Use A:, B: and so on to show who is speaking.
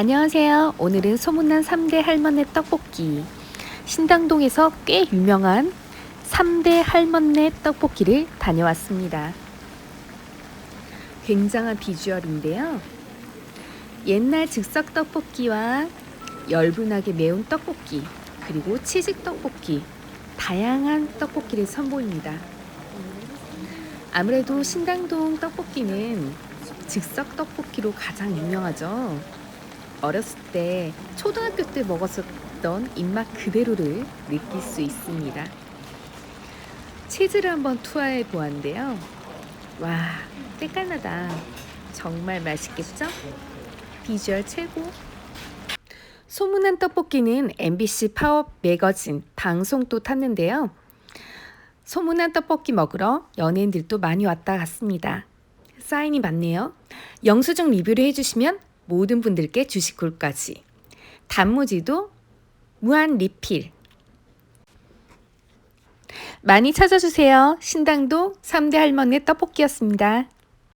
A: 안녕하세요. 오늘은 소문난 3대 할머니 떡볶이. 신당동에서 꽤 유명한 3대 할머니 떡볶이를 다녀왔습니다. 굉장한 비주얼인데요. 옛날 즉석 떡볶이와 열분하게 매운 떡볶이, 그리고 치즈 떡볶이, 다양한 떡볶이를 선보입니다. 아무래도 신당동 떡볶이는 즉석 떡볶이로 가장 유명하죠. 어렸을 때 초등학교 때 먹었었던 입맛 그대로를 느낄 수 있습니다. 치즈를 한번 투하해 보았는데요. 와, 때깔나다. 정말 맛있겠죠? 비주얼 최고. 소문난 떡볶이는 MBC 파워 매거진 방송도 탔는데요. 소문난 떡볶이 먹으러 연예인들도 많이 왔다 갔습니다. 사인이 많네요. 영수증 리뷰를 해주시면 모든 분들께 주식콜까지. 단무지도 무한 리필. 많이 찾아주세요. 신당동 3대 할머니 떡볶이였습니다.